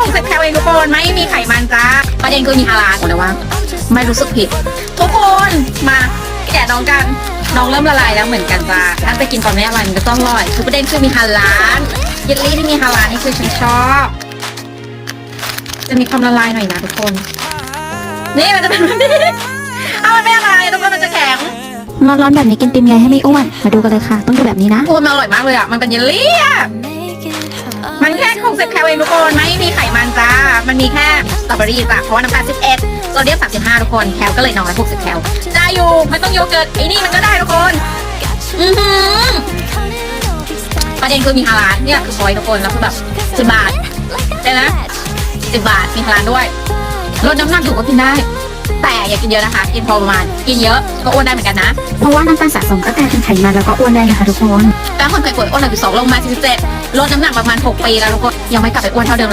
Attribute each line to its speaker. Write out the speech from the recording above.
Speaker 1: 60แคลเองทุกคนไม่มีไขมันจ้าประเด็นคือมีฮาลาลบอกเลยว่า ไม่รู้สึกผิด ทุกคนมาแกะน้องกันน้องเริ่มละลายแล้วเหมือนกันจ้าถ้าจะกินก่อนไม่อร่อยมันก็ต้องอร่อยคือประเด็นคือมีฮาลาลเยลลี่ที่มีฮาลาลนี่คือฉันชอบ จะมีความละลายหน่อยนะทุกคน นี่มันจะเป็นแบบนี้เอามันไม่ละลายทุกคนมันจะแข็ง
Speaker 2: ร้อนๆแบบนี้กินเป็นไงให้ไม่อ้วน มาดูกันเลยค่ะ ต้องดูแบบนี้นะ
Speaker 1: โอ้มันอร่อยมากเลยอะ มันเป็นเยลลี่อะมันแค่60แคลเองทุกคน ไม่มีไข มันจ้ามันมีแค่สตรอเบอรี่จ้ะเพราะว่าน้ำตาล11โซเดียม35 ทุกคน แคลก็เลยน้อย60 แคลได้อยู่ไม่ต้องโยเกิร์ตไอ้นี่มันก็ได้ทุกคน อือหือประเด็นคือมีฮาลาลเนี่ยคือพอยทุกคนแล้วคือแบบสิบบาทใช่ไหมสิบบาทมีฮาลาลด้วยลดน้ำหนักอยู่ก็กินได้ แต่อย่ากินเยอะนะคะกินพอประมาณกินเยอะก็อ้วนได้เหมือนกันนะ
Speaker 2: เพราะว่าน้ำตาลสะสมก็กลายเป็นไขมันแล้วก็อ้วนได้นะคะทุกคน
Speaker 1: แป้งคนเคยป่วยอ้วนหนึ่งจุดสองลงมา42ลดน้ำหนักประมาณ6ปีแล้วทุกคนยังไม่กลับไปอ้วนเท่าเดิมเลย